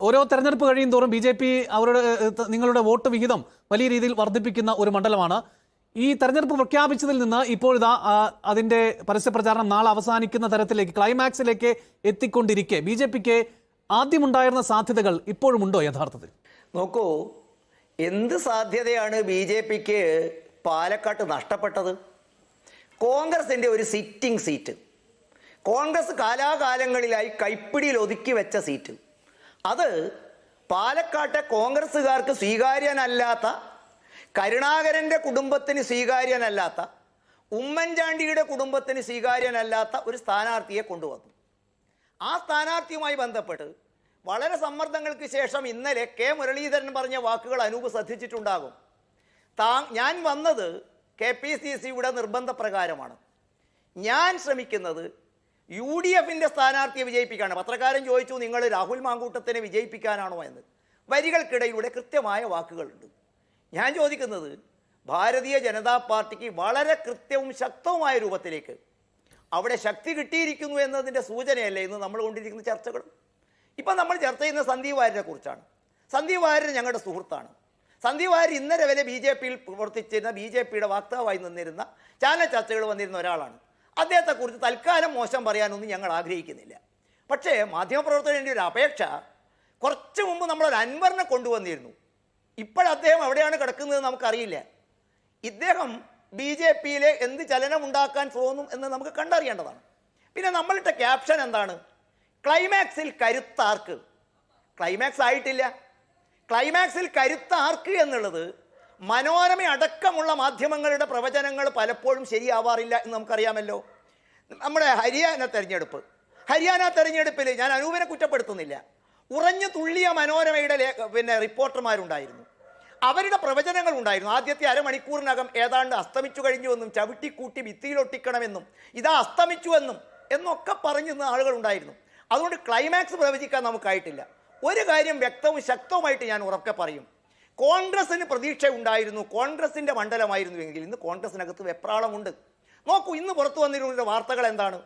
ഓരോ തെരഞ്ഞെടുപ്പ് കഴിയും തോറും ബി ജെ പി അവരുടെ നിങ്ങളുടെ വോട്ട് വിഹിതം വലിയ രീതിയിൽ വർദ്ധിപ്പിക്കുന്ന ഒരു മണ്ഡലമാണ്. ഈ തെരഞ്ഞെടുപ്പ് പ്രഖ്യാപിച്ചതിൽ നിന്ന് ഇപ്പോഴിതാ അതിന്റെ പരസ്യപ്രചാരണം നാളെ അവസാനിക്കുന്ന തരത്തിലേക്ക് ക്ലൈമാക്സിലേക്ക് എത്തിക്കൊണ്ടിരിക്കെ. ബി ജെ പിക്ക് ആദ്യമുണ്ടായിരുന്ന സാധ്യതകൾ ഇപ്പോഴുമുണ്ടോ യഥാർത്ഥത്തിൽ? നോക്കൂ എന്ത് സാധ്യതയാണ് ബി ജെ പിക്ക് പാലക്കാട്ട് നഷ്ടപ്പെട്ടത്? കോൺഗ്രസിന്റെ ഒരു സിറ്റിംഗ് സീറ്റ്. കോൺഗ്രസ് കാലാകാലങ്ങളിലായി കൈപ്പിടിയിൽ ഒതുക്കി വെച്ച സീറ്റ്. അത് പാലക്കാട്ടെ കോൺഗ്രസ്സുകാർക്ക് സ്വീകാര്യനല്ലാത്ത കരുണാകരന്റെ കുടുംബത്തിന് സ്വീകാര്യനല്ലാത്ത ഉമ്മൻചാണ്ടിയുടെ കുടുംബത്തിന് സ്വീകാര്യനല്ലാത്ത ഒരു സ്ഥാനാർത്ഥിയെ കൊണ്ടുവന്നു. ആ സ്ഥാനാർത്ഥിയുമായി ബന്ധപ്പെട്ട് വളരെ സമ്മർദ്ദങ്ങൾക്ക് ശേഷം ഇന്നലെ കെ മുരളീധരൻ പറഞ്ഞ വാക്കുകൾ അനൂപ് ശ്രദ്ധിച്ചിട്ടുണ്ടാകും. താ ഞാൻ വന്നത് കെ പി സി സിയുടെ നിർബന്ധപ്രകാരമാണ്. ഞാൻ ശ്രമിക്കുന്നത് യു ഡി എഫിന്റെ സ്ഥാനാർത്ഥിയെ വിജയിപ്പിക്കാണ് പത്രക്കാരൻ ചോദിച്ചു നിങ്ങൾ രാഹുൽ മാങ്കൂട്ടത്തിനെ വിജയിപ്പിക്കാനാണോ എന്ന്? വരികൾക്കിടയിലൂടെ കൃത്യമായ വാക്കുകളുണ്ട്. ഞാൻ ചോദിക്കുന്നത് ഭാരതീയ ജനതാ പാർട്ടിക്ക് വളരെ കൃത്യവും ശക്തവുമായ രൂപത്തിലേക്ക് അവിടെ ശക്തി കിട്ടിയിരിക്കുന്നു എന്നതിന്റെ സൂചനയല്ലേ ഇന്ന് നമ്മൾ കൊണ്ടിരിക്കുന്ന ചർച്ചകൾ? ഇപ്പം നമ്മൾ ചർച്ച ചെയ്യുന്ന സന്ദീപ് വാര്യരെ കുറിച്ചാണ്. സന്ദീപ് വാര്യർ ഞങ്ങളുടെ സുഹൃത്താണ്. സന്ദീപ് വാര്യർ ഇന്നലെ വരെ ബി ജെ പിയിൽ പ്രവർത്തിച്ചിരുന്ന ബി ജെ പിയുടെ വക്താവായി നിന്നിരുന്ന ചാനൽ ചർച്ചകൾ വന്നിരുന്ന ഒരാളാണ്. അദ്ദേഹത്തെക്കുറിച്ച് തൽക്കാലം മോശം പറയാനൊന്നും ഞങ്ങൾ ആഗ്രഹിക്കുന്നില്ല. പക്ഷേ മാധ്യമപ്രവർത്തകരുടെ ഒരു അപേക്ഷ കുറച്ച് മുമ്പ് നമ്മളൊരു അൻവറിനെ കൊണ്ടുവന്നിരുന്നു. ഇപ്പോഴദ്ദേഹം എവിടെയാണ് കിടക്കുന്നത് നമുക്കറിയില്ല. ഇദ്ദേഹം ബി ജെ പിയിലെ എന്ത് ചലനം ഉണ്ടാക്കാൻ തോന്നും എന്ന് നമുക്ക് കണ്ടറിയേണ്ടതാണ്. പിന്നെ നമ്മളിട്ട ക്യാപ്ഷൻ എന്താണ്? ക്ലൈമാക്സിൽ കരുത്താർക്ക്. ക്ലൈമാക്സ് ആയിട്ടില്ല. ക്ലൈമാക്സിൽ കരുത്താർക്ക് എന്നുള്ളത് മനോരമ അടക്കമുള്ള മാധ്യമങ്ങളുടെ പ്രവചനങ്ങൾ പലപ്പോഴും ശരിയാവാറില്ല എന്ന് നമുക്കറിയാമല്ലോ. നമ്മുടെ ഹരിയാന തെരഞ്ഞെടുപ്പ്. ഹരിയാന തെരഞ്ഞെടുപ്പിൽ ഞാൻ അനൂപിനെ കുറ്റപ്പെടുത്തുന്നില്ല. ഉറഞ്ഞു തുള്ളിയ മനോരമയുടെ പിന്നെ റിപ്പോർട്ടർമാരുണ്ടായിരുന്നു. അവരുടെ പ്രവചനങ്ങൾ ഉണ്ടായിരുന്നു. ആദ്യത്തെ അരമണിക്കൂറിനകം ഏതാണ്ട് അസ്തമിച്ചു കഴിഞ്ഞുവെന്നും ചവിട്ടിക്കൂട്ടി ഭിത്തിയിലൊട്ടിക്കണമെന്നും ഇതാ അസ്തമിച്ചുവെന്നും എന്നൊക്കെ പറഞ്ഞു പറഞ്ഞിരുന്ന ആളുകളുണ്ടായിരുന്നു അതുകൊണ്ട് ക്ലൈമാക്സ് പ്രവചിക്കാൻ നമുക്കായിട്ടില്ല. ഒരു കാര്യം വ്യക്തവും ശക്തവുമായിട്ട് ഞാൻ ഉറക്കെ പറയും. കോൺഗ്രസിന് പ്രതീക്ഷ ഉണ്ടായിരുന്നു കോൺഗ്രസിന്റെ മണ്ഡലമായിരുന്നു എങ്കിൽ ഇന്ന് കോൺഗ്രസിനകത്ത് വെപ്രാളമുണ്ട്. നോക്കൂ ഇന്ന് പുറത്തു വന്നിരുന്ന വാർത്തകൾ എന്താണ്?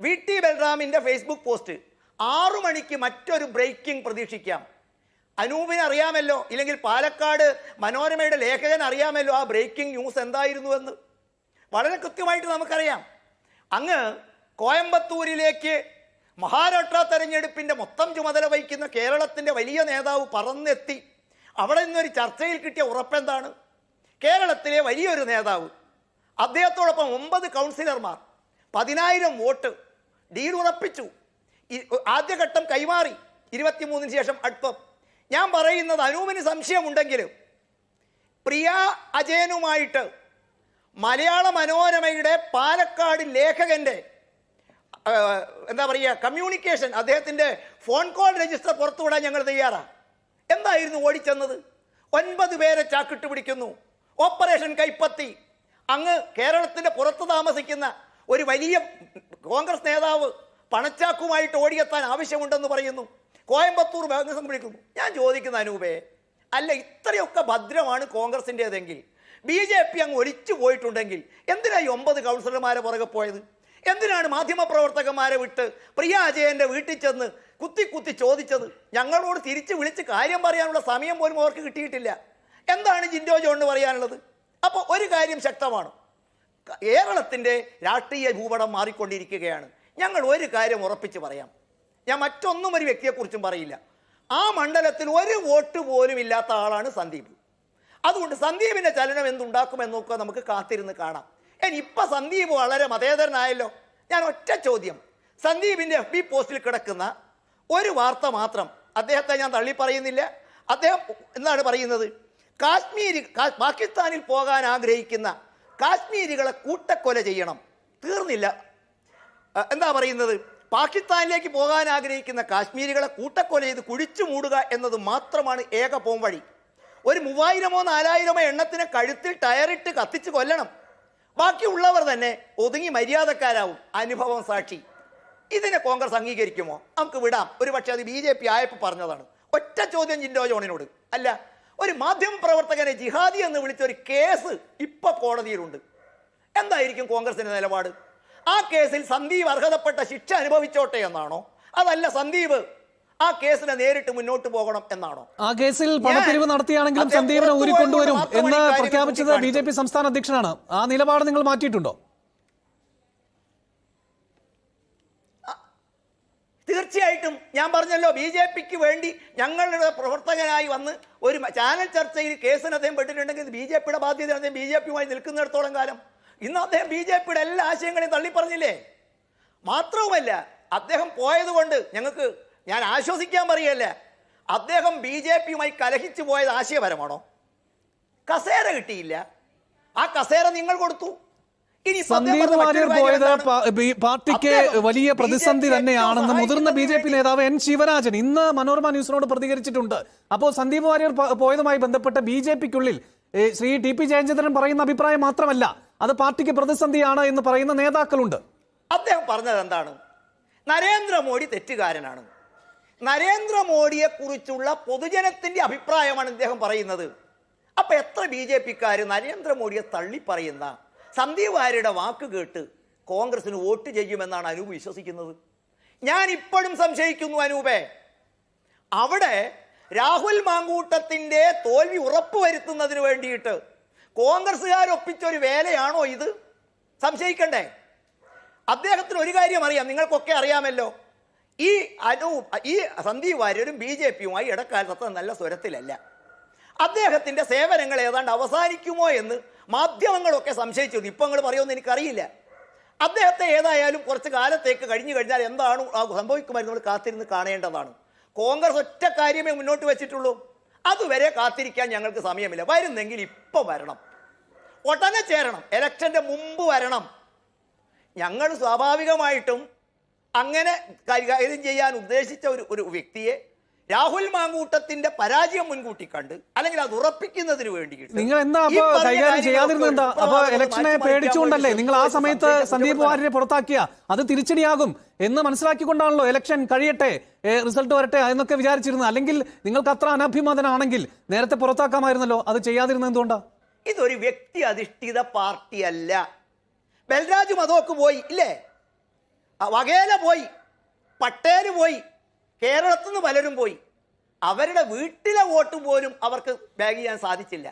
വി ടി ബൽറാമിന്റെ ഫേസ്ബുക്ക് പോസ്റ്റ്. ആറു മണിക്ക് മറ്റൊരു ബ്രേക്കിംഗ് പ്രതീക്ഷിക്കാം. അനൂപിന് അറിയാമല്ലോ ഇല്ലെങ്കിൽ പാലക്കാട് മനോരമയുടെ ലേഖകൻ അറിയാമല്ലോ ആ ബ്രേക്കിംഗ് ന്യൂസ് എന്തായിരുന്നു എന്ന്. വളരെ കൃത്യമായിട്ട് നമുക്കറിയാം. അങ്ങ് കോയമ്പത്തൂരിലേക്ക് മഹാരാഷ്ട്ര തെരഞ്ഞെടുപ്പിന്റെ മൊത്തം ചുമതല വഹിക്കുന്ന കേരളത്തിന്റെ വലിയ നേതാവ് പറന്നെത്തി. അവിടെ നിന്നൊരു ചർച്ചയിൽ കിട്ടിയ ഉറപ്പെന്താണ്? കേരളത്തിലെ വലിയൊരു നേതാവ് അദ്ദേഹത്തോടൊപ്പം ഒമ്പത് കൗൺസിലർമാർ പതിനായിരം വോട്ട് ഡീൽ ഉറപ്പിച്ചു ആദ്യഘട്ടം കൈമാറി ഇരുപത്തിമൂന്നിന് ശേഷം അടുപ്പം. ഞാൻ പറയുന്നത് അനൂപിന് സംശയമുണ്ടെങ്കിലും പ്രിയ അജയനുമായിട്ട് മലയാള മനോരമയുടെ പാലക്കാട് ലേഖകന്റെ എന്താ പറയുക കമ്മ്യൂണിക്കേഷൻ അദ്ദേഹത്തിന്റെ ഫോൺ കോൾ രജിസ്റ്റർ പുറത്തുവിടാൻ ഞങ്ങൾ തയ്യാറാണ് എന്തായിരുന്നു ഓടിച്ചെന്നത്? ഒൻപത് പേരെ ചാക്കിട്ട് പിടിക്കുന്നു. ഓപ്പറേഷൻ കൈപ്പത്തി. അങ്ങ് കേരളത്തിന്റെ പുറത്ത് താമസിക്കുന്ന ഒരു വലിയ കോൺഗ്രസ് നേതാവ് പണച്ചാക്കുമായിട്ട് ഓടിയെത്താൻ ആവശ്യമുണ്ടെന്ന് പറയുന്നു. കോയമ്പത്തൂർ കോൺഗ്രസ് വിളിക്കുന്നു ഞാൻ ചോദിക്കുന്ന അനൂപേ അല്ല ഇത്രയൊക്കെ ഭദ്രമാണ് കോൺഗ്രസിന്റെതെങ്കിൽ ബി ജെ പി അങ്ങ് ഒലിച്ചു പോയിട്ടുണ്ടെങ്കിൽ എന്തിനാ ഈ ഒമ്പത് കൗൺസിലർമാരെ പുറകെ പോയത്? എന്തിനാണ് മാധ്യമപ്രവർത്തകന്മാരെ വിട്ട് പ്രിയ അജയന്റെ വീട്ടിൽ ചെന്ന് കുത്തി കുത്തി ചോദിച്ചത്? ഞങ്ങളോട് തിരിച്ച് വിളിച്ച് കാര്യം പറയാനുള്ള സമയം പോലും അവർക്ക് കിട്ടിയിട്ടില്ല. എന്താണ് ജിൻഡോ ജോണിന് പറയാനുള്ളത്? അപ്പോൾ ഒരു കാര്യം ശക്തമാണ്. കേരളത്തിന്റെ രാഷ്ട്രീയ ഭൂപടം മാറിക്കൊണ്ടിരിക്കുകയാണ്. ഞങ്ങൾ ഒരു കാര്യം ഉറപ്പിച്ച് പറയാം. ഞാൻ മറ്റൊന്നും ഒരു വ്യക്തിയെക്കുറിച്ചും പറയില്ല. ആ മണ്ഡലത്തിൽ ഒരു വോട്ട് പോലും ഇല്ലാത്ത ആളാണ് സന്ദീപ്. അതുകൊണ്ട് സന്ദീപിന്റെ ചലനം എന്തുണ്ടാക്കുമെന്നൊക്കെ നമുക്ക് കാത്തിരുന്ന് കാണാം. ഇനി ഇപ്പം സന്ദീപ് വളരെ മതേതരനായല്ലോ. ഞാൻ ഒറ്റ ചോദ്യം. സന്ദീപിന്റെ എഫ് ബി പോസ്റ്റിൽ കിടക്കുന്ന ഒരു വാർത്ത മാത്രം അദ്ദേഹത്തെ ഞാൻ തള്ളി പറയുന്നില്ല അദ്ദേഹം എന്താണ് പറയുന്നത്? കാശ്മീരി പാകിസ്ഥാനിൽ പോകാൻ ആഗ്രഹിക്കുന്ന കാശ്മീരികളെ കൂട്ടക്കൊല ചെയ്യണം. തീർന്നില്ല. എന്താ പറയുന്നത്? പാകിസ്ഥാനിലേക്ക് പോകാൻ ആഗ്രഹിക്കുന്ന കാശ്മീരികളെ കൂട്ടക്കൊല ചെയ്ത് കുഴിച്ചു മൂടുക എന്നത് മാത്രമാണ് ഏക പോംവഴി. ഒരു മൂവായിരമോ നാലായിരമോ എണ്ണത്തിനെ കഴുത്തിൽ ടയറിട്ട് കത്തിച്ച് കൊല്ലണം. ബാക്കിയുള്ളവർ തന്നെ ഒതുങ്ങി മര്യാദക്കാരാവും. അനുഭവം സാക്ഷി. ഇതിനെ കോൺഗ്രസ് അംഗീകരിക്കുമോ? നമുക്ക് വിടാം. ഒരു പക്ഷേ അത് ബി ജെ പി ആയപ്പോൾ പറഞ്ഞതാണ്. ഒറ്റ ചോദ്യം ജിൻഡോ ജോണിനോട്. അല്ല ഒരു മാധ്യമ പ്രവർത്തകനെ ജിഹാദി എന്ന് വിളിച്ച ഒരു കേസ് ഇപ്പൊ കോടതിയിലുണ്ട്. എന്തായിരിക്കും കോൺഗ്രസിന്റെ നിലപാട്? ആ കേസിൽ സന്ദീപ് അർഹതപ്പെട്ട ശിക്ഷ അനുഭവിച്ചോട്ടെ എന്നാണോ? അതല്ല സന്ദീപ് ആ കേസിനെ നേരിട്ട് മുന്നോട്ട് പോകണം എന്നാണോ? ആ കേസിൽ പണപ്പിരിവ് നടത്തിയാണെങ്കിലും സന്ദീപിനെ ഊരിക്കൊണ്ടുവരും എന്ന് പ്രഖ്യാപിച്ചത് ബി സംസ്ഥാന അധ്യക്ഷനാണ്. ആ നിലപാട് നിങ്ങൾ മാറ്റിയിട്ടുണ്ടോ? തീർച്ചയായിട്ടും ഞാൻ പറഞ്ഞല്ലോ ബി ജെ പിക്ക് വേണ്ടി ഞങ്ങളുടെ പ്രവർത്തകനായി വന്ന് ഒരു ചാനൽ ചർച്ചയിൽ കേസിന് അദ്ദേഹം പെട്ടിട്ടുണ്ടെങ്കിൽ ബി ജെ പിയുടെ ബാധ്യത അദ്ദേഹം ബി ജെ പിയുമായി നിൽക്കുന്നിടത്തോളം കാലം ഇന്ന് അദ്ദേഹം ബി ജെ പിയുടെ എല്ലാ ആശയങ്ങളെയും തള്ളിപ്പറഞ്ഞില്ലേ? മാത്രവുമല്ല അദ്ദേഹം പോയതുകൊണ്ട് ഞങ്ങൾക്ക് ഞാൻ ആശ്വസിക്കാൻ പറയല്ല അദ്ദേഹം ബി ജെ പിയുമായി കലഹിച്ചു പോയത് ആശയപരമാണോ? കസേര കിട്ടിയില്ല. ആ കസേര നിങ്ങൾ കൊടുത്തു. സന്ദീപ് വാര്യർ പോയത് പാർട്ടിക്ക് വലിയ പ്രതിസന്ധി തന്നെയാണെന്ന് മുതിർന്ന ബി ജെ പി നേതാവ് എൻ ശിവരാജൻ ഇന്ന് മനോരമ ന്യൂസിനോട് പ്രതികരിച്ചിട്ടുണ്ട്. അപ്പോൾ സന്ദീപ് വാര്യർ പോയതുമായി ബന്ധപ്പെട്ട് ബി ജെ പിക്കുള്ളിൽ ശ്രീ ടി പി ജയചന്ദ്രൻ പറയുന്ന അഭിപ്രായം മാത്രമല്ല അത് പാർട്ടിക്ക് പ്രതിസന്ധിയാണ് എന്ന് പറയുന്ന നേതാക്കളുണ്ട്. അദ്ദേഹം പറഞ്ഞത് എന്താണ്? നരേന്ദ്രമോദി തെറ്റുകാരനാണ്. നരേന്ദ്രമോദിയെ കുറിച്ചുള്ള പൊതുജനത്തിന്റെ അഭിപ്രായമാണ് ഇദ്ദേഹം പറയുന്നത്. അപ്പൊ എത്ര ബി ജെ പിക്കാർ നരേന്ദ്രമോദിയെ തള്ളിപ്പറയുന്ന സന്ദീപ് വാര്യയുടെ വാക്ക് കേട്ട് കോൺഗ്രസിന് വോട്ട് ചെയ്യുമെന്നാണ് അനൂപ് വിശ്വസിക്കുന്നത്. ഞാൻ ഇപ്പോഴും സംശയിക്കുന്നു അനൂപേ. അവിടെ രാഹുൽ മാങ്കൂട്ടത്തിന്റെ തോൽവി ഉറപ്പുവരുത്തുന്നതിന് വേണ്ടിയിട്ട് കോൺഗ്രസ്സുകാർ ഒപ്പിച്ചൊരു വേലയാണോ ഇത്? സംശയിക്കണ്ടേ? അദ്ദേഹത്തിന് ഒരു കാര്യം അറിയാം നിങ്ങൾക്കൊക്കെ അറിയാമല്ലോ. ഈ അനു ഈ സന്ദീപ് വാര്യരും ബി ജെ പിയുമായി ഇടക്കാലത്ത് നല്ല സ്വരത്തിലല്ല. അദ്ദേഹത്തിന്റെ സേവനങ്ങൾ ഏതാണ്ട് അവസാനിക്കുമോ എന്ന് മാധ്യമങ്ങളൊക്കെ സംശയിച്ചിരുന്നു ഇപ്പം നിങ്ങൾ പറയുമെന്ന് എനിക്കറിയില്ല. അദ്ദേഹത്തെ ഏതായാലും കുറച്ച് കാലത്തേക്ക് കഴിഞ്ഞു കഴിഞ്ഞാൽ എന്താണ് സംഭവിക്കുമായിരുന്നു നമ്മൾ കാത്തിരുന്ന് കാണേണ്ടതാണ്. കോൺഗ്രസ് ഒറ്റ കാര്യമേ മുന്നോട്ട് വെച്ചിട്ടുള്ളൂ. അതുവരെ കാത്തിരിക്കാൻ ഞങ്ങൾക്ക് സമയമില്ല. വരുന്നെങ്കിൽ ഇപ്പം വരണം. ഉടനെ ചേരണം. ഇലക്ഷന്റെ മുമ്പ് വരണം. ഞങ്ങൾ സ്വാഭാവികമായിട്ടും അങ്ങനെ കൈകാര്യം ചെയ്യാൻ ഉദ്ദേശിച്ച ഒരു ഒരു വ്യക്തിയെ രാഹുൽ മാങ്കൂട്ടത്തിന്റെ പരാജയം മുൻകൂട്ടി കണ്ട് അല്ലെങ്കിൽ അത് ഉറപ്പിക്കുന്നതിന് വേണ്ടിയിട്ട് നിങ്ങൾ എന്താ ഈ അപ്പൊ പറഞ്ഞ കൈകാര്യം ചെയ്യാതിരുന്നത് എന്താ? അപ്പൊ ഇലക്ഷനെ പേടിച്ചുകൊണ്ടല്ലേ? നിങ്ങൾ ആ സമയത്ത് സന്ദീപ് കുറ്റപ്പെടുത്തണം. പുറത്താക്കിയ അത് തിരിച്ചടിയാകും എന്ന് മനസ്സിലാക്കിക്കൊണ്ടാണല്ലോ ഇലക്ഷൻ കഴിയട്ടെ റിസൾട്ട് വരട്ടെ എന്നൊക്കെ വിചാരിച്ചിരുന്നു അല്ലെങ്കിൽ നിങ്ങൾക്ക് അത്ര അനഭിമതനാണെങ്കിൽ നേരത്തെ പുറത്താക്കാമായിരുന്നല്ലോ അത് ചെയ്യാതിരുന്നത് എന്തുകൊണ്ടാ? ഇതൊരു വ്യക്തി അധിഷ്ഠിത പാർട്ടിയല്ല. ബൽരാജ് മതോക്ക് പോയി ഇല്ലേ? വകേല പോയി പട്ടേൽ പോയി കേരളത്തിൽ നിന്ന് പലരും പോയി. അവരുടെ വീട്ടിലെ വോട്ട് പോലും അവർക്ക് ബാഗ് ചെയ്യാൻ സാധിച്ചില്ല.